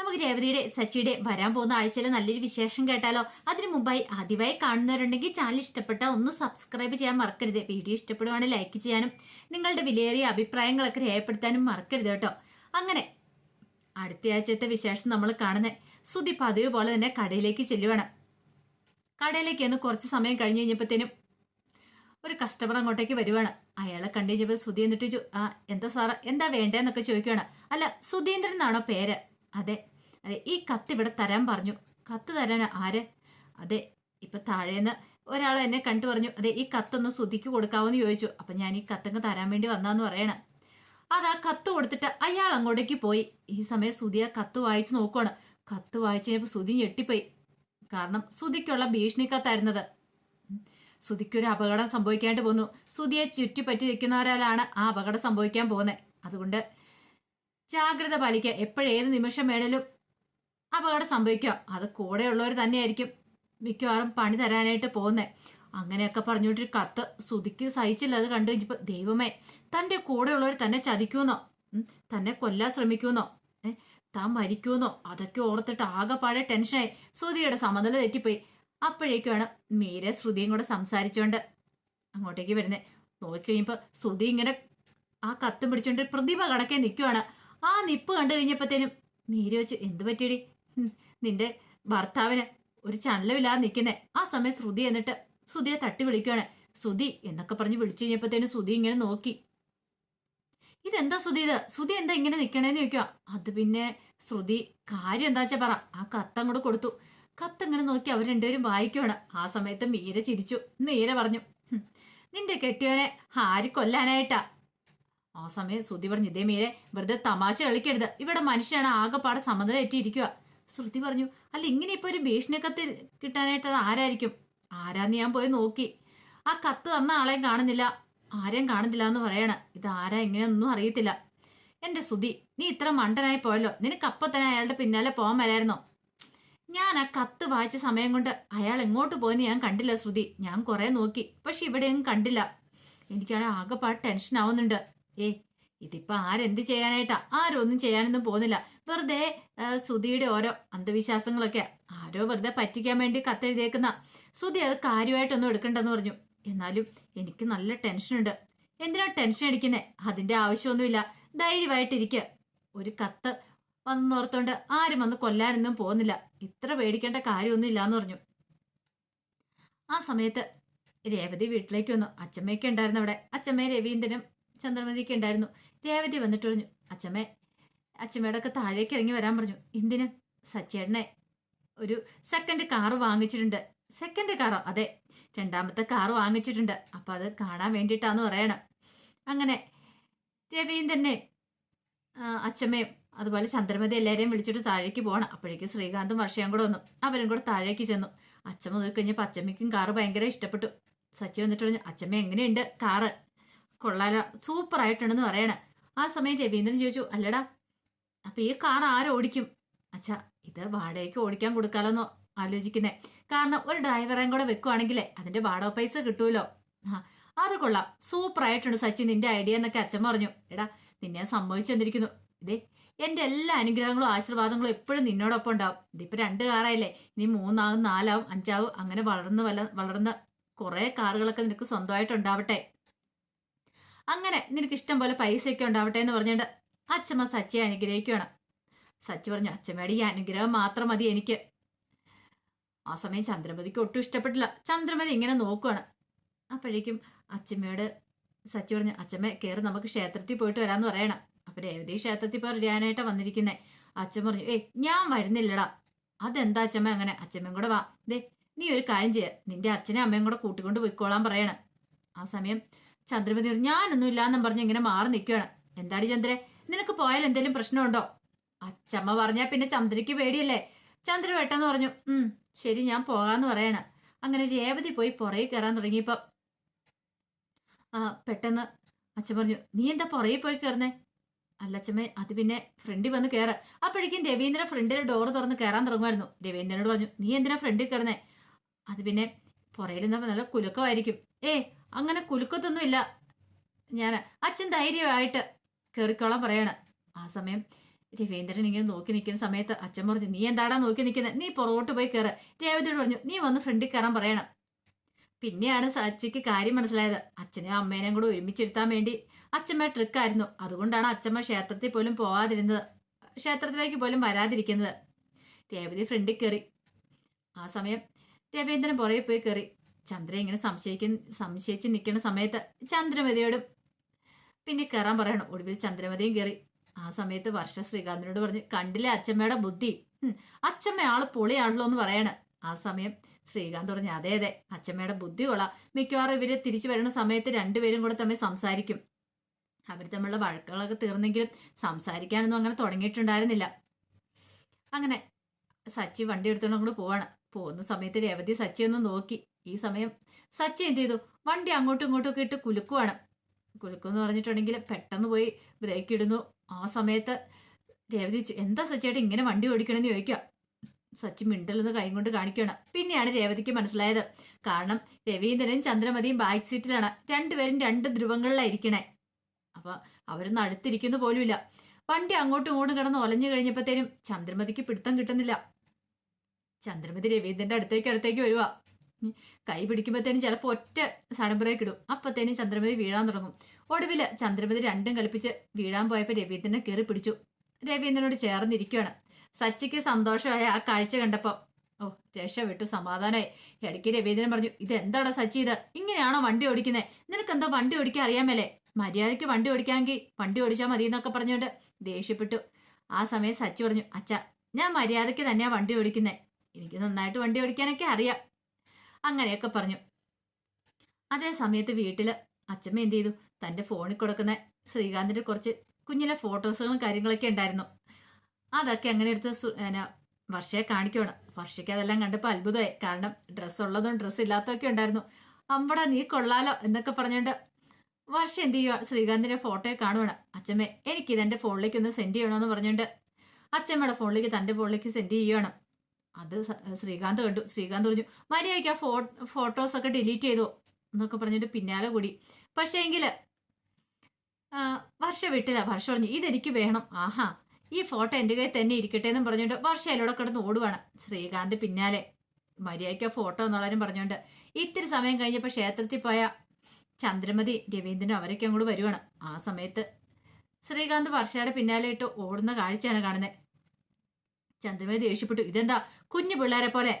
നമുക്ക് രേവതിയുടെ സച്ചിയുടെ വരാൻ പോകുന്ന ആഴ്ചയിൽ നല്ലൊരു വിശേഷം കേട്ടാലോ? അതിനു മുമ്പായി ആദ്യമായി കാണുന്നവരുണ്ടെങ്കിൽ ചാനൽ ഇഷ്ടപ്പെട്ട ഒന്ന് സബ്സ്ക്രൈബ് ചെയ്യാൻ മറക്കരുത്. വീഡിയോ ഇഷ്ടപ്പെടുവാണെങ്കിൽ ലൈക്ക് ചെയ്യാനും നിങ്ങളുടെ വിലയേറിയ അഭിപ്രായങ്ങളൊക്കെ രേഖപ്പെടുത്താനും മറക്കരുത് കേട്ടോ. അങ്ങനെ അടുത്ത ആഴ്ചത്തെ വിശേഷം നമ്മൾ കാണുന്നത് സുധി പതിവ് പോലെ തന്നെ കടയിലേക്ക് ചെല്ലുവാണ്. കടയിലേക്ക് ഒന്ന് കുറച്ച് സമയം കഴിഞ്ഞ് കഴിഞ്ഞപ്പോഴത്തേനും ഒരു കസ്റ്റമർ അങ്ങോട്ടേക്ക് വരുവാണ്. അയാളെ കണ്ടു കഴിഞ്ഞപ്പോൾ സുധി എന്നിട്ട് ആ എന്താ സാറ? എന്താ വേണ്ടതെന്നൊക്കെ ചോദിക്കുകയാണ് അല്ല സുധീന്ദ്രൻ എന്നാണോ പേര്? അതെ അതെ ഈ കത്ത് ഇവിടെ തരാൻ പറഞ്ഞു. കത്ത് തരാൻ ആര്? അതെ ഇപ്പൊ താഴേന്ന് ഒരാൾ എന്നെ കണ്ടു പറഞ്ഞു അതെ ഈ കത്തൊന്ന് സുധിക്ക് കൊടുക്കാവെന്ന് ചോദിച്ചു. അപ്പൊ ഞാൻ ഈ കത്തങ്ങ് തരാൻ വേണ്ടി വന്നാന്ന് പറയണം. അതാ കത്ത് കൊടുത്തിട്ട് അയാൾ അങ്ങോട്ടേക്ക് പോയി. ഈ സമയം സുധി ആ കത്ത് വായിച്ച് നോക്കുവാണ്. കത്ത് വായിച്ചു കഴിഞ്ഞപ്പോൾ സുധി ഞെട്ടിപ്പോയി. കാരണം സുധിക്കുള്ള ഭീഷണി കത്തായിരുന്നത് സുധിക്കൊരു അപകടം സംഭവിക്കാണ്ട് പോന്നു. സുധിയെ ചുറ്റിപ്പറ്റി നിൽക്കുന്നവരാലാണ് ആ അപകടം സംഭവിക്കാൻ പോകുന്നത് അതുകൊണ്ട് ജാഗ്രത പാലിക്കുക എപ്പോഴേത് നിമിഷം വേണേലും അപകടം സംഭവിക്കുക. അത് കൂടെയുള്ളവർ തന്നെയായിരിക്കും മിക്കവാറും പണി തരാനായിട്ട് പോകുന്നത് അങ്ങനെയൊക്കെ പറഞ്ഞുകൊണ്ടൊരു കത്ത് സുതിക്ക് സഹിച്ചില്ല. അത് കണ്ടു കഴിഞ്ഞപ്പോൾ ദൈവമേ തന്റെ കൂടെയുള്ളവർ തന്നെ ചതിക്കുമെന്നോ തന്നെ കൊല്ലാൻ ശ്രമിക്കുമെന്നോ താൻ മരിക്കുമെന്നോ അതൊക്കെ ഓർത്തിട്ട് ആകെപ്പാടെ ടെൻഷനായി ശ്രുതിയുടെ സമനില തെറ്റിപ്പോയി. അപ്പോഴേക്കുമാണ് മീര ശ്രുതിയും കൂടെ സംസാരിച്ചുകൊണ്ട് അങ്ങോട്ടേക്ക് വരുന്നത് നോക്കിക്കഴിയുമ്പോൾ ശ്രുതി ഇങ്ങനെ ആ കത്തും പിടിച്ചുകൊണ്ട് പ്രതിഭ കടക്കേ നിൽക്കുവാണ് ആ നിപ്പ് കണ്ടു കഴിഞ്ഞപ്പോഴത്തേനും മീര വെച്ച് എന്ത് പറ്റിയടി? നിന്റെ ഭർത്താവിന് ഒരു ചള്ളമില്ലാതെ നിൽക്കുന്നേ. ആ സമയം ശ്രുതി എന്നിട്ട് സുധിയെ തട്ടി വിളിക്കുകയാണ് സുധി എന്നൊക്കെ പറഞ്ഞ് വിളിച്ചു കഴിഞ്ഞപ്പോഴത്തേനും സുധി ഇങ്ങനെ നോക്കി. ഇതെന്താ സുധി ഇത്? സുധി എന്താ ഇങ്ങനെ നിൽക്കണേന്ന് ചോദിക്കുക അത് പിന്നെ ശ്രുതി കാര്യം എന്താ വെച്ചാ പറ. ആ കത്ത് അങ്ങോട്ട് കൊടുത്തു. കത്ത് ഇങ്ങനെ നോക്കി അവർ രണ്ടുപേരും വായിക്കുവാണ്. ആ സമയത്ത് മീര ചിരിച്ചു. മീര പറഞ്ഞു നിന്റെ കെട്ടിയവനെ ആര് കൊല്ലാനായിട്ടാ? ആ സമയം സുധി പറഞ്ഞു ഇതേ മീരെ വെറുതെ തമാശ കളിക്കരുത്. ഇവിടെ മനുഷ്യനാണ് ആകെപ്പാടെ സമനില ഏറ്റിരിക്കുക ശ്രുതി പറഞ്ഞു അല്ല ഇങ്ങനെ ഇപ്പൊ ഒരു ഭീഷണി കത്ത് കിട്ടാനായിട്ട് അത് ആരായിരിക്കും? ആരാന്ന് ഞാൻ പോയി നോക്കി. ആ കത്ത് തന്ന ആളെയും കാണുന്നില്ല. ആരെയും കാണുന്നില്ല എന്ന് പറയണ. ഇത് ആരാ ഇങ്ങനെയൊന്നും അറിയത്തില്ല. എന്റെ സുതി നീ ഇത്ര മണ്ടനായി പോയല്ലോ. നിനക്ക് അപ്പൊ തന്നെ അയാളുടെ പിന്നാലെ പോകാൻ വരായിരുന്നോ ഞാൻ ആ കത്ത് വായിച്ച സമയം കൊണ്ട് അയാൾ എങ്ങോട്ട് പോയെന്ന് ഞാൻ കണ്ടില്ല ശ്രുതി. ഞാൻ കുറെ നോക്കി. പക്ഷെ ഇവിടെയും കണ്ടില്ല. എനിക്കാണെങ്കിൽ ആകെപ്പാട് ടെൻഷൻ ആവുന്നുണ്ട്. ഏ ഇതിപ്പോ ആരെന്ത് ചെയ്യാനായിട്ടാ? ആരും ഒന്നും ചെയ്യാനൊന്നും പോകുന്നില്ല. വെറുതെ സുധിയുടെ ഓരോ അന്ധവിശ്വാസങ്ങളൊക്കെ ആരോ വെറുതെ പറ്റിക്കാൻ വേണ്ടി കത്തെഴുതിയേക്കുന്ന. സുധി അത് കാര്യമായിട്ടൊന്നും എടുക്കണ്ടെന്ന് പറഞ്ഞു. എന്നാലും എനിക്ക് നല്ല ടെൻഷനുണ്ട്. എന്തിനാ ടെൻഷൻ അടിക്കുന്നേ? അതിന്റെ ആവശ്യമൊന്നുമില്ല. ധൈര്യമായിട്ടിരിക്കുക ഒരു കത്ത് വന്നോർത്തോണ്ട് ആരും വന്ന് കൊല്ലാനൊന്നും പോകുന്നില്ല. ഇത്ര പേടിക്കേണ്ട കാര്യമൊന്നും ഇല്ലാന്ന് പറഞ്ഞു. ആ സമയത്ത് രേവതി വീട്ടിലേക്ക് വന്നു. അച്ചമ്മയൊക്കെ ഉണ്ടായിരുന്നു അവിടെ. അച്ചമ്മയും രവീന്ദ്രനും ചന്ദ്രമതിയൊക്കെ ഉണ്ടായിരുന്നു. രേവതി വന്നിട്ട് പറഞ്ഞു അച്ചമ്മേ അച്ഛമ്മയോടൊക്കെ താഴേക്ക് ഇറങ്ങി വരാൻ പറഞ്ഞു. എന്തിന്? സച്ചേട്ടനെ ഒരു സെക്കൻഡ് കാർ വാങ്ങിച്ചിട്ടുണ്ട്. സെക്കൻഡ് കാറോ അതെ. രണ്ടാമത്തെ കാർ വാങ്ങിച്ചിട്ടുണ്ട്. അപ്പം അത് കാണാൻ വേണ്ടിയിട്ടാന്ന് പറയണം. അങ്ങനെ രവിയും തന്നെ അച്ഛമ്മയും അതുപോലെ ചന്ദ്രമതി എല്ലാവരെയും വിളിച്ചിട്ട് താഴേക്ക് പോകണം. അപ്പോഴേക്ക് ശ്രീകാന്തും വർഷയും കൂടെ വന്നു. അവരും കൂടെ താഴേക്ക് ചെന്നു. അച്ഛമ്മ നോക്കി കഴിഞ്ഞപ്പോൾ അച്ഛമ്മയ്ക്കും കാറ് ഭയങ്കര ഇഷ്ടപ്പെട്ടു. സച്ചി വന്നിട്ട് പറഞ്ഞു അച്ഛമ്മ എങ്ങനെയുണ്ട് കാറ് കൊള്ളാലോ. സൂപ്പർ ആയിട്ടുണ്ടെന്ന് പറയണ. ആ സമയം രവീന്ദ്രൻ ചോദിച്ചു അല്ലടാ അപ്പൊ ഈ കാർ ആരോടിക്കും അച്ഛാ ഇത് വാടകയ്ക്ക് ഓടിക്കാൻ കൊടുക്കാലോന്നോ ആലോചിക്കുന്നേ. കാരണം ഒരു ഡ്രൈവറേയും കൂടെ വെക്കുവാണെങ്കിലേ അതിന്റെ വാടക പൈസ കിട്ടൂലോ. ആ അത് കൊള്ളാം. സൂപ്പർ ആയിട്ടുണ്ട് സച്ചിൻ നിന്റെ ഐഡിയ എന്നൊക്കെ അച്ഛൻ പറഞ്ഞു. എടാ നിന്നെ സംഭവിച്ചു തന്നിരിക്കുന്നു. ഇതേ എന്റെ എല്ലാ അനുഗ്രഹങ്ങളും ആശീർവാദങ്ങളും എപ്പോഴും നിന്നോടൊപ്പം ഉണ്ടാവും. ഇതിപ്പോ രണ്ട് കാറായില്ലേ. ഇനി മൂന്നാവും നാലാവും അഞ്ചാവും അങ്ങനെ വളർന്ന് വല്ല വളർന്ന് കുറെ കാറുകളൊക്കെ നിനക്ക് സ്വന്തമായിട്ട് ഉണ്ടാവട്ടെ. അങ്ങനെ നിനക്ക് ഇഷ്ടം പോലെ പൈസയൊക്കെ ഉണ്ടാവട്ടെ എന്ന് പറഞ്ഞുകൊണ്ട് അച്ഛമ്മ സച്ചിയെ അനുഗ്രഹിക്കുകയാണ്. സച്ചി പറഞ്ഞു അച്ഛമ്മയുടെ ഈ അനുഗ്രഹം മാത്രം മതി എനിക്ക്. ആ സമയം ചന്ദ്രമതിക്ക് ഒട്ടും ഇഷ്ടപ്പെട്ടില്ല. ചന്ദ്രമതി ഇങ്ങനെ നോക്കുകയാണ് അപ്പോഴേക്കും അച്ഛമ്മയോട് സച്ചി പറഞ്ഞു അച്ഛമ്മ കയറി നമുക്ക് ക്ഷേത്രത്തിൽ പോയിട്ട് വരാമെന്ന് പറയണം. അപ്പോൾ രേവതി ക്ഷേത്രത്തിൽ പോയി റിയാനായിട്ടാ വന്നിരിക്കുന്നേ. അച്ഛൻ പറഞ്ഞു ഏയ് ഞാൻ വരുന്നില്ലടാ. അതെന്താ അച്ഛമ്മ അങ്ങനെ? അച്ഛമ്മയും കൂടെ വാ. ദേ നീ ഒരു കാര്യം ചെയ്യുക നിന്റെ അച്ഛനെ അമ്മയും കൂടെ കൂട്ടിക്കൊണ്ട് പോയിക്കോളാൻ പറയണം. ആ സമയം ചന്ദ്രമതി ഞാനൊന്നും ഇല്ലാന്നും പറഞ്ഞ് ഇങ്ങനെ മാറി നിൽക്കുകയാണ്. എന്താടി ചന്ദ്രൻ നിനക്ക് പോയാൽ എന്തെങ്കിലും പ്രശ്നമുണ്ടോ? അച്ചമ്മ പറഞ്ഞാൽ പിന്നെ ചന്ദ്രയ്ക്ക് പേടിയല്ലേ? ചന്ദ്ര വേട്ടെന്ന് പറഞ്ഞു ഉം ശരി ഞാൻ പോകാന്ന് പറയണ. അങ്ങനെ രേവതി പോയി പുറകെ കയറാൻ തുടങ്ങിയപ്പോ ആ പെട്ടെന്ന് അച്ഛൻ പറഞ്ഞു നീ എന്താ പുറകെ പോയി കയറുന്നേ? അല്ല അച്ഛമ്മേ അത് പിന്നെ ഫ്രണ്ടിൽ വന്ന് കയറ. അപ്പോഴേക്കും രവീന്ദ്രൻ ഫ്രണ്ടിന്റെ ഡോറ് തുറന്ന് കയറാൻ തുടങ്ങുമായിരുന്നു. രവീന്ദ്രനോട് പറഞ്ഞു നീ എന്തിനാ ഫ്രണ്ടിൽ കയറുന്നേ? അത് പിന്നെ പുറയിൽ നിന്നപ്പോ നല്ല കുലുക്കമായിരിക്കും. ഏ അങ്ങനെ കുലുക്കത്തൊന്നും ഇല്ല ഞാൻ അച്ഛൻ ധൈര്യമായിട്ട് കയറിക്കോളാൻ പറയാണ്. ആ സമയം രവീന്ദ്രൻ ഇങ്ങനെ നോക്കി നിൽക്കുന്ന സമയത്ത് അച്ഛൻ പറഞ്ഞു നീ എന്താടാ നോക്കി നിൽക്കുന്നത് നീ പുറകോട്ട് പോയി കയറ് രേവതിയോട് പറഞ്ഞു നീ വന്ന് ഫ്രണ്ടിൽ കയറാൻ പറയണം. പിന്നെയാണ് സച്ചിക്ക് കാര്യം മനസ്സിലായത്. അച്ഛനെയും അമ്മേനെയും കൂടെ ഒരുമിച്ചിരുത്താൻ വേണ്ടി അച്ഛമ്മ ട്രിക്കായിരുന്നു. അതുകൊണ്ടാണ് അച്ഛമ്മ ക്ഷേത്രത്തിൽ പോലും പോവാതിരുന്നത്. ക്ഷേത്രത്തിലേക്ക് പോലും വരാതിരിക്കുന്നത്. രേവതി ഫ്രണ്ടിൽ കയറി. ആ സമയം രവീന്ദ്രൻ പുറകെ പോയി കയറി ചന്ദ്ര ഇങ്ങനെ സംശയിക്കുന്ന സംശയിച്ച് നിൽക്കുന്ന സമയത്ത് ചന്ദ്രമതിയോടും പിന്നെ കയറാൻ പറയണം. ഒടുവിൽ ചന്ദ്രമതിയും കയറി ആ സമയത്ത് വർഷ ശ്രീകാന്തിനോട് പറഞ്ഞ് കണ്ടില്ലേ അച്ഛമ്മയുടെ ബുദ്ധി? അച്ഛമ്മ ആൾ പൊളിയാണല്ലോ എന്ന് പറയാണ്. ആ സമയം ശ്രീകാന്ത് പറഞ്ഞു അതെ അതെ. അച്ഛമ്മയുടെ ബുദ്ധി കൊള്ളാം. മിക്കവാറും ഇവർ തിരിച്ചു വരുന്ന സമയത്ത് രണ്ടുപേരും കൂടെ തമ്മിൽ സംസാരിക്കും. അവർ തമ്മിലുള്ള വഴക്കുകളൊക്കെ തീർന്നെങ്കിലും സംസാരിക്കാനൊന്നും അങ്ങനെ തുടങ്ങിയിട്ടുണ്ടായിരുന്നില്ല. അങ്ങനെ സച്ചി വണ്ടി എടുത്തോണ്ട് അങ്ങോട്ട് പോവാണ്. പോകുന്ന സമയത്ത് രേവതി സച്ചി ഒന്ന് നോക്കി. ഈ സമയം സച്ചി എന്ത് ചെയ്തു? വണ്ടി അങ്ങോട്ടും ഇങ്ങോട്ടും ഒക്കെ ഇട്ട് കുലുക്കുവാണ്. കുലുക്കുമെന്ന് പറഞ്ഞിട്ടുണ്ടെങ്കിൽ പെട്ടെന്ന് പോയി ബ്രേക്ക് ഇടുന്നു. ആ സമയത്ത് രേവതി എന്താ സച്ചിയായിട്ട് ഇങ്ങനെ വണ്ടി ഓടിക്കണമെന്ന് ചോദിക്കുക സച്ചി മിണ്ടലെന്ന് കൈ കൊണ്ട് കാണിക്കുകയാണ് പിന്നെയാണ് രേവതിക്ക് മനസ്സിലായത്. കാരണം രവീന്ദ്രനും ചന്ദ്രമതിയും ബാക്ക് സീറ്റിലാണ് രണ്ടുപേരും രണ്ട് ധ്രുവങ്ങളിലായിരിക്കണേ. അപ്പൊ അവരൊന്നും അടുത്തിരിക്കുന്നു പോലുമില്ല. വണ്ടി അങ്ങോട്ടും ഇങ്ങോട്ടും കിടന്ന് ഒലഞ്ഞു കഴിഞ്ഞപ്പോഴത്തേനും ചന്ദ്രമതിക്ക് പിടുത്തം കിട്ടുന്നില്ല. ചന്ദ്രമതി രവീന്ദ്രന്റെ അടുത്തേക്ക് അടുത്തേക്ക് വരുക കൈ പിടിക്കുമ്പോഴത്തേനും ചിലപ്പോൾ ഒറ്റ സഡൻ ബ്രേക്ക് ഇടും. അപ്പത്തേനും ചന്ദ്രമതി വീഴാൻ തുടങ്ങും. ഒടുവിൽ ചന്ദ്രമതി രണ്ടും കളിപ്പിച്ച് വീഴാൻ പോയപ്പോൾ രവീന്ദ്രനെ കയറി പിടിച്ചു. രവീന്ദ്രനോട് ചേർന്നിരിക്കുകയാണ് സച്ചിക്ക് സന്തോഷമായ ആ കാഴ്ച കണ്ടപ്പോൾ ഓ രക്ഷ വിട്ടു സമാധാനമായി ഇടയ്ക്ക് രവീന്ദ്രൻ പറഞ്ഞു ഇത് എന്താടാ സച്ചി ഇത്? ഇങ്ങനെയാണോ വണ്ടി ഓടിക്കുന്നത് നിനക്ക് എന്താ വണ്ടി ഓടിക്കാൻ അറിയാമല്ലേ മര്യാദയ്ക്ക് വണ്ടി ഓടിക്കാമെങ്കിൽ വണ്ടി ഓടിച്ചാൽ മതി എന്നൊക്കെ പറഞ്ഞുകൊണ്ട് ദേഷ്യപ്പെട്ടു. ആ സമയം സച്ചി പറഞ്ഞു അച്ഛ ഞാൻ മര്യാദയ്ക്ക് തന്നെയാണ് വണ്ടി ഓടിക്കുന്നത് എനിക്ക് നന്നായിട്ട് വണ്ടി ഓടിക്കാനൊക്കെ അറിയാം. അങ്ങനെയൊക്കെ പറഞ്ഞു. അതേ സമയത്ത് വീട്ടിൽ അച്ഛമ്മ എന്ത് ചെയ്തു? തന്റെ ഫോണിൽ കൊടുക്കുന്ന ശ്രീകാന്തിന്റെ കുറച്ച് കുഞ്ഞിലെ ഫോട്ടോസുകളും കാര്യങ്ങളൊക്കെ ഉണ്ടായിരുന്നു. അതൊക്കെ അങ്ങനെ എടുത്ത് എന്നാ വർഷയെ കാണിക്കണം വർഷയ്ക്ക് അതെല്ലാം കണ്ടപ്പോൾ അത്ഭുതമായി. കാരണം ഡ്രസ്സ് ഉള്ളതും ഡ്രസ്സ് ഇല്ലാത്തതൊക്കെ ഉണ്ടായിരുന്നു. അമ്പടാ നീ കൊള്ളാലോ എന്നൊക്കെ പറഞ്ഞുകൊണ്ട് വർഷ എന്ത് ചെയ്യുക ശ്രീകാന്തിന്റെ ഫോട്ടോ കാണുവാണ്. അച്ഛമ്മേ എനിക്കിത് എന്റെ ഫോണിലേക്ക് ഒന്ന് സെൻഡ് ചെയ്യണമെന്ന് പറഞ്ഞുകൊണ്ട് അച്ഛമ്മയുടെ ഫോണിലേക്ക് തന്റെ ഫോണിലേക്ക് സെൻഡ് ചെയ്യുകയാണ് അത് ശ്രീകാന്ത് കണ്ടു. ശ്രീകാന്ത് പറഞ്ഞു മര്യാദയ്ക്ക് ആ ഫോ ഫോട്ടോസ് ഒക്കെ ഡിലീറ്റ് ചെയ്തു എന്നൊക്കെ പറഞ്ഞിട്ട് പിന്നാലെ കൂടി. പക്ഷേ എങ്കിൽ വർഷ വിട്ടില്ല. വർഷ പറഞ്ഞു ഇതെനിക്ക് വേണം. ആഹാ ഈ ഫോട്ടോ എന്റെ കയ്യിൽ തന്നെ ഇരിക്കട്ടെ എന്നും പറഞ്ഞുകൊണ്ട് വർഷ അതിലൂടെ കിടന്ന് ഓടുവാണ്. ശ്രീകാന്ത് പിന്നാലെ മര്യാദയ്ക്ക് ആ ഫോട്ടോ എന്നുള്ളവരും പറഞ്ഞുകൊണ്ട് ഇത്തിരി സമയം കഴിഞ്ഞപ്പോൾ ക്ഷേത്രത്തിൽ പോയ ചന്ദ്രമതി രവീന്ദ്രനും അവരൊക്കെ അങ്ങോട്ട് വരുവാണ്. ആ സമയത്ത് ശ്രീകാന്ത് വർഷയുടെ പിന്നാലെ ഇട്ട് ഓടുന്ന കാഴ്ചയാണ് കാണുന്നത്. ചന്ദ്രമതി ദേഷ്യപ്പെട്ടു. ഇതെന്താ? കുഞ്ഞു പിള്ളേരെ പോലെ.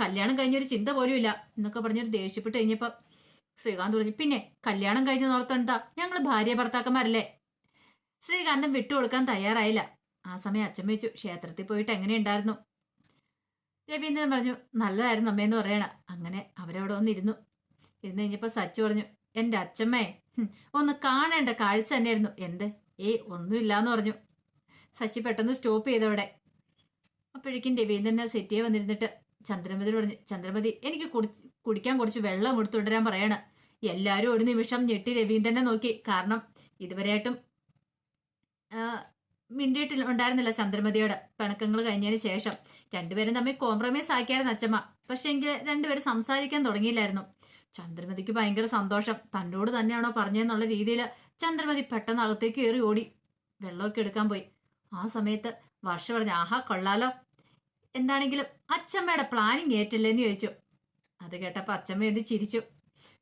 കല്യാണം കഴിഞ്ഞൊരു ചിന്ത പോലും ഇല്ല എന്നൊക്കെ പറഞ്ഞൊരു ദേഷ്യപ്പെട്ട് കഴിഞ്ഞപ്പോ ശ്രീകാന്ത് പറഞ്ഞു. പിന്നെ കല്യാണം കഴിഞ്ഞ നോർത്തെന്താ ഞങ്ങൾ ഭാര്യ ഭർത്താക്കന്മാരല്ലേ? ശ്രീകാന്തം വിട്ടുകൊടുക്കാൻ തയ്യാറായില്ല. ആ സമയം അച്ഛൻ വെച്ചു ക്ഷേത്രത്തിൽ പോയിട്ട് എങ്ങനെയുണ്ടായിരുന്നു? രവീന്ദ്രൻ പറഞ്ഞു. നല്ലതായിരുന്നു അമ്മയെന്ന് പറയണ. അങ്ങനെ അവരവിടെ വന്നിരുന്നു. ഇരുന്ന് കഴിഞ്ഞപ്പോൾ സച്ചു പറഞ്ഞു. എന്റെ അച്ഛമ്മേ ഒന്ന് കാണേണ്ട കാഴ്ച തന്നെയായിരുന്നു. എന്ത്? ഏയ് ഒന്നുമില്ലാന്ന് പറഞ്ഞു. സച്ചി പെട്ടെന്ന് സ്റ്റോപ്പ് ചെയ്തവിടെ. അപ്പോഴേക്കും രവീന്ദ്രനെ സെറ്റിയെ വന്നിരുന്നിട്ട് ചന്ദ്രമതി പറഞ്ഞു ചന്ദ്രമതി എനിക്ക് കുടി- കുടിക്കാൻ കുറച്ച് വെള്ളം കൊടുത്തുകൊണ്ടുവരാൻ പറയാണ്. എല്ലാവരും ഒരു നിമിഷം ഞെട്ടി രവീന്ദ്രനെ നോക്കി. കാരണം ഇതുവരെയായിട്ടും മിണ്ടിയിട്ട് മിണ്ടിയിട്ടില്ല ഉണ്ടായിരുന്നില്ല ചന്ദ്രമതിയോട്. പിണക്കങ്ങൾ കഴിഞ്ഞതിന് ശേഷം രണ്ടുപേരും തമ്മിൽ കോംപ്രമൈസ് ആക്കിയായിരുന്നു അച്ഛമ്മ പക്ഷെ എങ്കിൽ രണ്ടുപേരും സംസാരിക്കാൻ തുടങ്ങിയില്ലായിരുന്നു. ചന്ദ്രമതിക്ക് ഭയങ്കര സന്തോഷം. തന്നോട് തന്നെയാണോ പറഞ്ഞതെന്നുള്ള രീതിയിൽ ചന്ദ്രമതി പെട്ടെന്ന് അകത്തേക്ക് കയറി ഓടി. വെള്ളമൊക്കെ എടുക്കാൻ പോയി. ആ സമയത്ത് വർഷ പറഞ്ഞു ആഹാ കൊള്ളാലോ. എന്താണെങ്കിലും അച്ഛമ്മയുടെ പ്ലാനിങ് ഏറ്റല്ലേന്ന് ചോദിച്ചു. അത് കേട്ടപ്പോൾ അച്ഛമ്മ എന്ത് ചിരിച്ചു.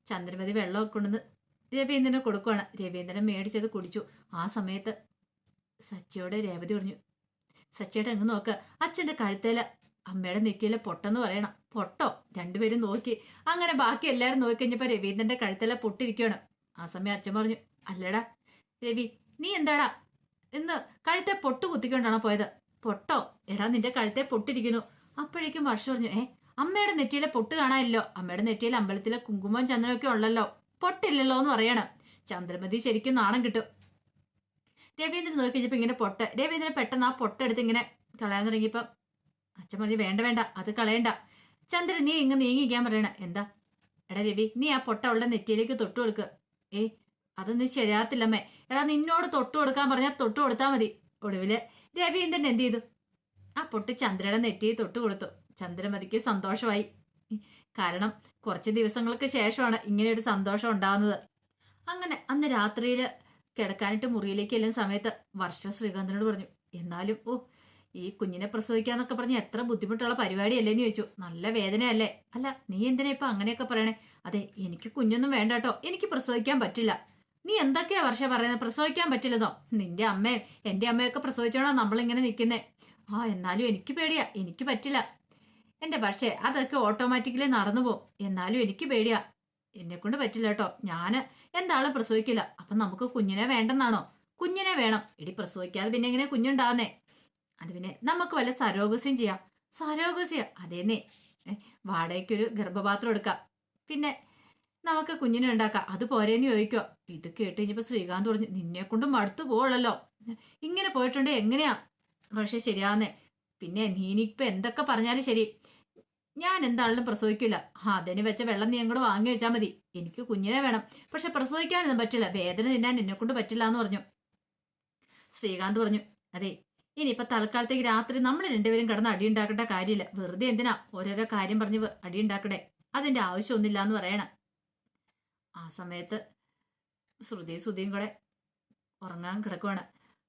ചന്ദ്രമതി വെള്ളമൊക്കെ കൊണ്ടുവന്ന് രവീന്ദ്രനെ കൊടുക്കുവാണ്. രവീന്ദ്രൻ മേടിച്ചത് കുടിച്ചു. ആ സമയത്ത് സച്ചിയോട് രേവതി പറഞ്ഞു സച്ചിയുടെ അങ്ങ് നോക്ക്. അച്ഛന്റെ കഴുത്തേൽ അമ്മയുടെ നെറ്റിയിലെ പൊട്ടെന്ന് പറയണം. പൊട്ടോ? രണ്ടുപേരും നോക്കി. അങ്ങനെ ബാക്കി എല്ലാവരും നോക്കി കഴിഞ്ഞപ്പോൾ രവീന്ദ്രന്റെ കഴുത്തേലെ പൊട്ടിരിക്കുകയാണ് ആ സമയം അച്ഛൻ പറഞ്ഞു അല്ലടാ രവി നീ എന്താടാ? ഇന്ന് കഴുത്തെ പൊട്ട് കുത്തിക്കൊണ്ടാണോ പോയത്? പൊട്ടോ? എടാ നിന്റെ കഴുത്തെ പൊട്ടിരിക്കുന്നു. അപ്പോഴേക്കും വർഷം പറഞ്ഞു ഏ അമ്മയുടെ നെറ്റിയിലെ പൊട്ട് കാണാനില്ലോ. അമ്മയുടെ നെറ്റിയിൽ അമ്പലത്തിലെ കുങ്കുമം ചന്ദനമൊക്കെ ഉള്ളല്ലോ. പൊട്ടില്ലല്ലോ എന്ന് പറയണം. ചന്ദ്രമതി ശരിക്കും നാണം കിട്ടും. രവീന്ദ്രൻ നോക്കി ഇങ്ങനെ പൊട്ട്. രവീന്ദ്രൻ പെട്ടെന്ന് ആ പൊട്ടെടുത്ത് ഇങ്ങനെ കളയാൻ തുടങ്ങിയപ്പോ അച്ഛൻ പറഞ്ഞു വേണ്ട വേണ്ട അത് കളയണ്ട. ചന്ദ്രൻ നീ ഇങ്ങ് നീങ്ങിക്കാൻ പറയണ. എന്താ? എടാ രവി നീ ആ പൊട്ട അവളുടെ നെറ്റിയിലേക്ക് തൊട്ടു കൊടുക്കുക ഏ അതൊന്നും ശരിയാത്തില്ലമ്മേ എടാ നിന്നോട് തൊട്ടു കൊടുക്കാൻ പറഞ്ഞാൽ തൊട്ടു കൊടുത്താൽ മതി. ഒടുവിൽ രവീന്ദ്രൻ എന്ത് ചെയ്തു? ആ പൊട്ട് ചന്ദ്രയുടെ നെറ്റിയെ തൊട്ട് കൊടുത്തു. ചന്ദ്രമതിക്ക് സന്തോഷമായി. കാരണം കുറച്ച് ദിവസങ്ങൾക്ക് ശേഷമാണ് ഇങ്ങനെ ഒരു സന്തോഷം ഉണ്ടാകുന്നത് അങ്ങനെ അന്ന് രാത്രിയിൽ കിടക്കാനിട്ട് മുറിയിലേക്ക് ചെല്ലുന്ന സമയത്ത് വർഷ ശ്രീകാന്തിനോട് പറഞ്ഞു എന്നാലും ഓ ഈ കുഞ്ഞിനെ പ്രസവിക്കാന്നൊക്കെ പറഞ്ഞ് എത്ര ബുദ്ധിമുട്ടുള്ള പരിപാടിയല്ലേന്ന് ചോദിച്ചു. നല്ല വേദനയല്ലേ? അല്ല നീ എന്തിനാ ഇപ്പൊ അങ്ങനെയൊക്കെ പറയണേ? അതെ എനിക്ക് കുഞ്ഞൊന്നും വേണ്ട കേട്ടോ. എനിക്ക് പ്രസവിക്കാൻ പറ്റില്ല. നീ എന്തൊക്കെയാ വർഷ പറയുന്നത് പ്രസവിക്കാൻ പറ്റില്ലെന്നോ? നിന്റെ അമ്മയും എന്റെ അമ്മയൊക്കെ പ്രസവിച്ചോണോ നമ്മളിങ്ങനെ നിൽക്കുന്നേ ആ എന്നാലും എനിക്ക് പേടിയാ. എനിക്ക് പറ്റില്ല. എന്റെ പക്ഷേ അതൊക്കെ ഓട്ടോമാറ്റിക്കലി നടന്നു പോകും. എന്നാലും എനിക്ക് പേടിയാ. എന്നെ കൊണ്ട് പറ്റില്ല കേട്ടോ. ഞാൻ എന്താളും പ്രസവിക്കില്ല. അപ്പൊ നമുക്ക് കുഞ്ഞിനെ വേണ്ടെന്നാണോ? കുഞ്ഞിനെ വേണം. ഇടി പ്രസവിക്കാതെ പിന്നെ എങ്ങനെ കുഞ്ഞുണ്ടാവുന്നേ? അത് പിന്നെ നമുക്ക് വല്ല സരോഗസ്യം ചെയ്യാം. സരോഗസ്യ അതേന്നേ. വാടകയ്ക്കൊരു ഗർഭപാത്രം എടുക്കാം. പിന്നെ നമുക്ക് കുഞ്ഞിനെ ഉണ്ടാക്കാം. അത് പോരേന്ന് ചോദിക്കോ ഇത് കേട്ട് കഴിഞ്ഞപ്പോ ശ്രീകാന്ത് പറഞ്ഞു നിന്നെ കൊണ്ട് മടുത്തു പോവുള്ളല്ലോ ഇങ്ങനെ പോയിട്ടുണ്ട്. എങ്ങനെയാ? പക്ഷെ ശരിയാന്നേ. പിന്നെ നീ ഇനിയിപ്പോ എന്തൊക്കെ പറഞ്ഞാലും ശരി. ഞാൻ എന്താണെങ്കിലും പ്രസവിക്കില്ല. അതിന് വെച്ച വെള്ളം നീ അങ്ങോട്ട് വാങ്ങി വെച്ചാൽ മതി. എനിക്ക് കുഞ്ഞിനെ വേണം. പക്ഷെ പ്രസവിക്കാനൊന്നും പറ്റില്ല. വേദന തിന്നാൻ എന്നെ കൊണ്ട് പറ്റില്ല എന്ന് പറഞ്ഞു. ശ്രീകാന്ത് പറഞ്ഞു അതെ ഇനിയിപ്പൊ തൽക്കാലത്തേക്ക് രാത്രി നമ്മൾ രണ്ടുപേരും കിടന്ന് അടി ഉണ്ടാക്കേണ്ട കാര്യമില്ല. വെറുതെ എന്തിനാ ഓരോരോ കാര്യം പറഞ്ഞ് അടി ഉണ്ടാക്കണേ? അതിന്റെ ആവശ്യമൊന്നുമില്ല എന്ന് പറയണം. ആ സമയത്ത് ശ്രുതി ശ്രുതിയും കൂടെ ഉറങ്ങാൻ കിടക്കുവാണ്.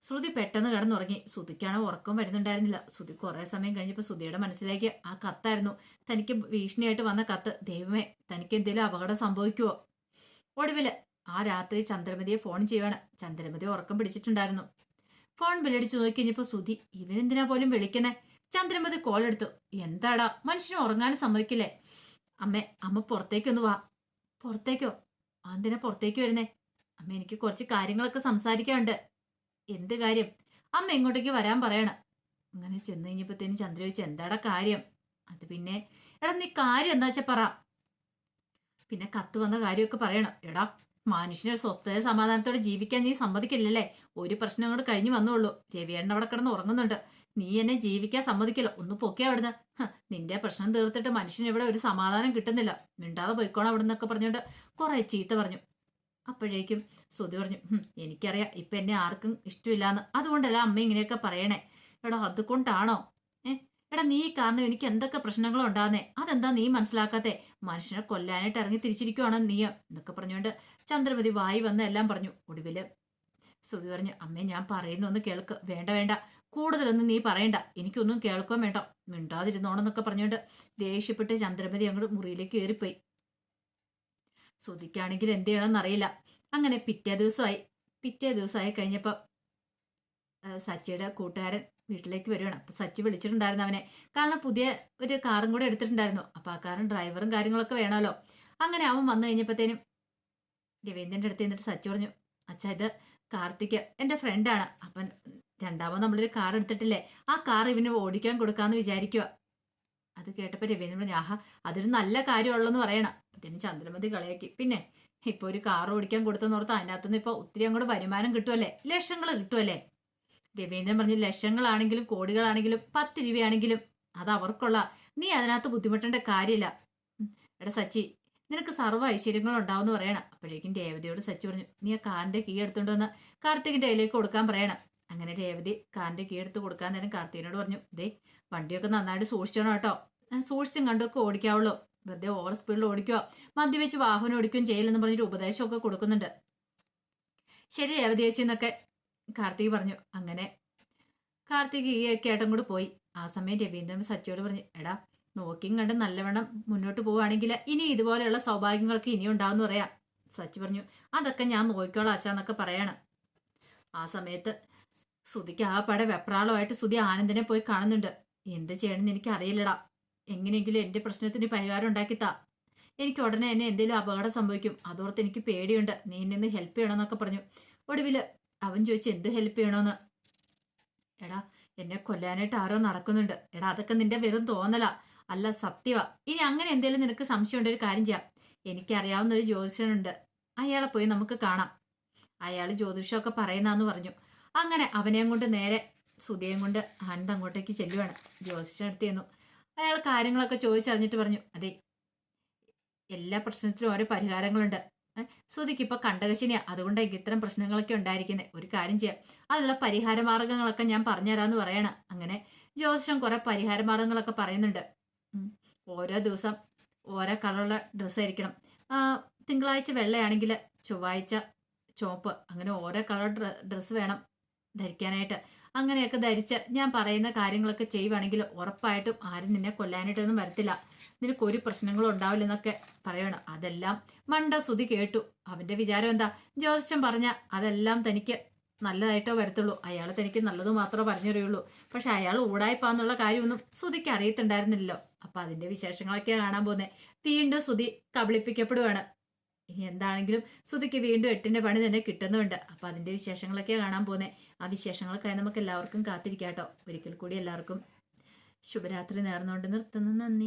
ശ്രുതി പെട്ടെന്ന് കിടന്നുറങ്ങി. ശ്രുതിക്കാണ് ഉറക്കം വരുന്നുണ്ടായിരുന്നില്ല. ശ്രുതി കുറെ സമയം കഴിഞ്ഞപ്പോൾ ശ്രുതിയുടെ മനസ്സിലേക്ക് ആ കത്തായിരുന്നു. തനിക്ക് ഭീഷണിയായിട്ട് വന്ന കത്ത് ദൈവമേ തനിക്ക് എന്തെങ്കിലും അപകടം സംഭവിക്കുവോ? ഒടുവിൽ ആ രാത്രി ചന്ദ്രമതിയെ ഫോൺ ചെയ്യുവാണ്. ചന്ദ്രമതി ഉറക്കം പിടിച്ചിട്ടുണ്ടായിരുന്നു. ഫോൺ ബില്ലടിച്ച് നോക്കി ശ്രുതി ഇവനെന്തിനാ പോലും വിളിക്കുന്നേ? ചന്ദ്രമതി കോൾ എടുത്തു. എന്താടാ മനുഷ്യന് ഉറങ്ങാനും സമ്മതിക്കില്ലേ? അമ്മേ അമ്മ പുറത്തേക്കൊന്ന് വാ. പുറത്തേക്കോ? എന്തിനാ പുറത്തേക്ക് വരുന്നേ? അമ്മ എനിക്ക് കുറച്ച് കാര്യങ്ങളൊക്കെ സംസാരിക്കാനുണ്ട്. എന്ത് കാര്യം? അമ്മ ഇങ്ങോട്ടേക്ക് വരാൻ പറയണം. അങ്ങനെ ചെന്ന് കഴിഞ്ഞപ്പോഴത്തേനും ചന്ദ്ര ചോദിച്ചു എന്താടാ കാര്യം? അത് പിന്നെ എടാ നീ കാര്യം എന്താ വെച്ചാ പറ. പിന്നെ കത്ത് വന്ന കാര്യമൊക്കെ പറയണം. എടാ മനുഷ്യനെ സ്വസ്ഥത സമാധാനത്തോടെ ജീവിക്കാൻ നീ സമ്മതിക്കില്ലല്ലേ? ഒരു പ്രശ്നം അങ്ങോട്ട് കഴിഞ്ഞു വന്നുള്ളൂ രവിയേണ്ണ അവിടെ കിടന്ന് ഉറങ്ങുന്നുണ്ട്. നീ എന്നെ ജീവിക്കാൻ സമ്മതിക്കില്ല. ഒന്ന് പൊക്കെ അവിടുന്ന്. നിന്റെ പ്രശ്നം തീർത്തിട്ട് മനുഷ്യന് ഇവിടെ ഒരു സമാധാനം കിട്ടുന്നില്ല. മിണ്ടാതെ പോയിക്കോണം അവിടെ നിന്നൊക്കെ പറഞ്ഞുകൊണ്ട് കുറെ ചീത്ത പറഞ്ഞു. അപ്പോഴേക്കും സുധി പറഞ്ഞു "ഹും, എനിക്കറിയാം ഇപ്പൊ എന്നെ ആർക്കും ഇഷ്ടമില്ലാന്ന്. അതുകൊണ്ടല്ല അമ്മ ഇങ്ങനെയൊക്കെ പറയണേ? എടാ അതുകൊണ്ടാണോ? ഏ എടാ നീ കാരണം എനിക്ക് എന്തൊക്കെ പ്രശ്നങ്ങളും ഉണ്ടാകുന്നേ അതെന്താ നീ മനസ്സിലാക്കാത്തെ? മനുഷ്യനെ കൊല്ലാനായിട്ട് ഇറങ്ങി തിരിച്ചിരിക്കുവാണോ നീ? എന്നൊക്കെ പറഞ്ഞുകൊണ്ട് ചന്ദ്രമതി വായി വന്ന എല്ലാം പറഞ്ഞു. ഒടുവിൽ സുധി പറഞ്ഞു അമ്മേ ഞാൻ പറയുന്നൊന്ന് കേൾക്ക്. വേണ്ട വേണ്ട. കൂടുതലൊന്നും നീ പറയണ്ട. എനിക്കൊന്നും കേൾക്കുകയും വേണ്ട. മിണ്ടാതിരുന്നോണെന്നൊക്കെ പറഞ്ഞുകൊണ്ട് ദേഷ്യപ്പെട്ട് ചന്ദ്രമതി അങ്ങോട്ട് മുറിയിലേക്ക് കയറിപ്പോയി. സുധിക്കാണെങ്കിൽ എന്ത് ചെയ്യണമെന്ന് അറിയില്ല. അങ്ങനെ പിറ്റേ ദിവസമായി. പിറ്റേ ദിവസമായി കഴിഞ്ഞപ്പോൾ സച്ചിയുടെ കൂട്ടുകാരൻ വീട്ടിലേക്ക് വരികയാണ് അപ്പോൾ സച്ചി വിളിച്ചിട്ടുണ്ടായിരുന്നു അവനെ. കാരണം പുതിയ ഒരു കാറും കൂടെ എടുത്തിട്ടുണ്ടായിരുന്നു. അപ്പോൾ ആ കാറും ഡ്രൈവറും കാര്യങ്ങളൊക്കെ വേണമല്ലോ. അങ്ങനെ അവൻ വന്നു കഴിഞ്ഞപ്പോഴത്തേനും രവീന്ദ്രന്റെ അടുത്ത് നിന്നിട്ട് സച്ചി പറഞ്ഞു അച്ഛാ ഇത് കാർത്തിക് എന്റെ ഫ്രണ്ടാണ്. അപ്പം രണ്ടാമത് നമ്മളൊരു കാർ എടുത്തിട്ടില്ലേ? ആ കാർ ഇവന് ഓടിക്കാൻ കൊടുക്കാമെന്ന് വിചാരിക്കുക അത് കേട്ടപ്പോൾ രവീന്ദ്രൻ പറഞ്ഞു ആഹാ അതൊരു നല്ല കാര്യമുള്ളെന്ന് പറയണം. അതിന് ചന്ദ്രമതി കളയാക്കി. പിന്നെ ഇപ്പൊ ഒരു കാർ ഓടിക്കാൻ കൊടുത്തെന്ന് ഓർത്ത് അതിനകത്തുനിന്ന് ഇപ്പൊ ഒത്തിരി അങ്ങോട്ട് വരുമാനം കിട്ടുമല്ലേ ലക്ഷങ്ങൾ കിട്ടുമല്ലേ രവീന്ദ്രൻ പറഞ്ഞു ലക്ഷങ്ങളാണെങ്കിലും കോടികളാണെങ്കിലും പത്ത് രൂപയാണെങ്കിലും അത് അവർക്കുള്ള. നീ അതിനകത്ത് ബുദ്ധിമുട്ടേണ്ട കാര്യമില്ല. എടാ സച്ചി നിനക്ക് സർവ ഐശ്വര്യങ്ങളും ഉണ്ടാവുമെന്ന് പറയണം. അപ്പോഴേക്കും രേവതിയോട് സച്ചി പറഞ്ഞു നീ ആ കാറിന്റെ കീ എടുത്തുകൊണ്ട് വന്ന് കാർത്തികിന്റെ കയ്യിലേക്ക് കൊടുക്കാൻ പറയണം. അങ്ങനെ രേവതി കാറിന്റെ കീ എടുത്ത് കൊടുക്കാൻ നേരം കാർത്തികനോട് പറഞ്ഞു ദേ വണ്ടിയൊക്കെ നന്നായിട്ട് സൂക്ഷിച്ചോണം കേട്ടോ. സൂക്ഷിച്ചും കണ്ടൊക്കെ ഓടിക്കാവുള്ളൂ. വെറുതെ ഓവർ സ്പീഡിൽ ഓടിക്കോ മദ്യവെച്ച് വാഹനം ഓടിക്കുകയും ചെയ്യില്ലെന്ന് പറഞ്ഞൊരു ഉപദേശമൊക്കെ കൊടുക്കുന്നുണ്ട്. ശരി രേവതി ചേച്ചി എന്നൊക്കെ കാർത്തിക് പറഞ്ഞു. അങ്ങനെ കാർത്തിക് ഈ കേട്ടം കൂടി പോയി. ആ സമയം രവീന്ദ്രൻ സച്ചിയോട് പറഞ്ഞു എടാ നോക്കിയും കണ്ട് നല്ലവണ്ണം മുന്നോട്ട് പോവുകയാണെങ്കിൽ ഇനി ഇതുപോലെയുള്ള സൗഭാഗ്യങ്ങളൊക്കെ ഇനിയും ഉണ്ടാവും പറയാം. സച്ചി പറഞ്ഞു അതൊക്കെ ഞാൻ നോക്കിക്കോളാം അച്ഛാന്നൊക്കെ പറയണം. ആ സമയത്ത് സുതിക്ക് ആ പട വെപ്രാളമായിട്ട് സുതി ആനന്ദനെ പോയി കാണുന്നുണ്ട്. എന്ത് ചെയ്യണമെന്ന് എനിക്ക് അറിയില്ലടാ എങ്ങനെയെങ്കിലും എന്റെ പ്രശ്നത്തിന് പരിഹാരം ഉണ്ടാക്കിത്താ. എനിക്ക് ഉടനെ എന്നെ എന്തെങ്കിലും അപകടം സംഭവിക്കും. അതോർത്ത് എനിക്ക് പേടിയുണ്ട്. നീ എന്നെ ഹെൽപ്പ് ചെയ്യണമെന്നൊക്കെ പറഞ്ഞു. ഒടുവിൽ അവൻ ചോദിച്ചു എന്ത് ഹെൽപ്പ് ചെയ്യണമെന്ന് എടാ എന്നെ കൊല്ലാനായിട്ട് ആരോ നടക്കുന്നുണ്ട്. എടാ അതൊക്കെ നിന്റെ വെറും തോന്നല. അല്ല സത്യവ. ഇനി അങ്ങനെ എന്തെങ്കിലും നിനക്ക് സംശയമുണ്ട് ഒരു കാര്യം ചെയ്യാം. എനിക്കറിയാവുന്ന ഒരു ജ്യോതിഷനുണ്ട്. അയാളെ പോയി നമുക്ക് കാണാം. അയാൾ ജ്യോതിഷമൊക്കെ പറയുന്നാന്ന് പറഞ്ഞു. അങ്ങനെ അവനെയും കൊണ്ട് നേരെ സുധിയും കൊണ്ട് ആനന്ദ് അങ്ങോട്ടേക്ക് ചെല്ലുവാണ്. ജ്യോതിഷൻ അടുത്ത് ചെന്നു അയാൾ കാര്യങ്ങളൊക്കെ ചോദിച്ചറിഞ്ഞിട്ട് പറഞ്ഞു അതെ എല്ലാ പ്രശ്നത്തിനും ഓരോ പരിഹാരങ്ങളുണ്ട്. സുധിക്ക് ഇപ്പൊ കണ്ടകശിനിയാ. അതുകൊണ്ട് ഇത്തരം പ്രശ്നങ്ങളൊക്കെ ഉണ്ടായിരിക്കുന്നത് ഒരു കാര്യം ചെയ്യാം. അതിനുള്ള പരിഹാര മാർഗങ്ങളൊക്കെ ഞാൻ പറഞ്ഞുതരാന്ന് പറയണം. അങ്ങനെ ജ്യോതിഷം കുറെ പരിഹാര മാർഗങ്ങളൊക്കെ പറയുന്നുണ്ട് ഓരോ ദിവസം ഓരോ കളറുള്ള ഡ്രസ്സ് ആയിരിക്കണം തിങ്കളാഴ്ച വെള്ളയാണെങ്കിൽ ചൊവ്വാഴ്ച ചുവപ്പ്. അങ്ങനെ ഓരോ കളർ ഡ്രസ്സ് വേണം ധരിക്കാനായിട്ട്. അങ്ങനെയൊക്കെ ധരിച്ച് ഞാൻ പറയുന്ന കാര്യങ്ങളൊക്കെ ചെയ്യുവാണെങ്കിൽ ഉറപ്പായിട്ടും ആരും നിന്നെ കൊല്ലാനായിട്ടൊന്നും വരത്തില്ല. നിനക്ക് ഒരു പ്രശ്നങ്ങളും ഉണ്ടാവില്ലെന്നൊക്കെ പറയണം. അതെല്ലാം മണ്ട സുതി കേട്ടു. അവന്റെ വിചാരം എന്താ? ജ്യോതിഷം പറഞ്ഞ അതെല്ലാം തനിക്ക് നല്ലതായിട്ടോ വരത്തുള്ളൂ. അയാൾ തനിക്ക് നല്ലത് മാത്രമേ പറഞ്ഞു തരുള്ളൂ പക്ഷെ അയാൾ ഊടായിപ്പാന്നുള്ള കാര്യമൊന്നും സുതിക്ക് അറിയത്തുണ്ടായിരുന്നില്ലല്ലോ. അപ്പൊ അതിന്റെ വിശേഷങ്ങളൊക്കെ കാണാൻ പോകുന്നത് വീണ്ടും സുതി കബളിപ്പിക്കപ്പെടുവാണ്. ഇനി എന്താണെങ്കിലും സുതിക്ക് വീണ്ടും എട്ടിന്റെ പണി തന്നെ കിട്ടുന്നുണ്ട്. അപ്പൊ അതിന്റെ വിശേഷങ്ങളൊക്കെ കാണാൻ പോകുന്നത് ആ വിശേഷങ്ങളൊക്കെ നമുക്ക് എല്ലാവർക്കും കാത്തിരിക്കാട്ടോ. ഒരിക്കൽ കൂടി എല്ലാവർക്കും ശുഭരാത്രി നേർന്നുകൊണ്ട് നിർത്തുന്നു. നന്ദി.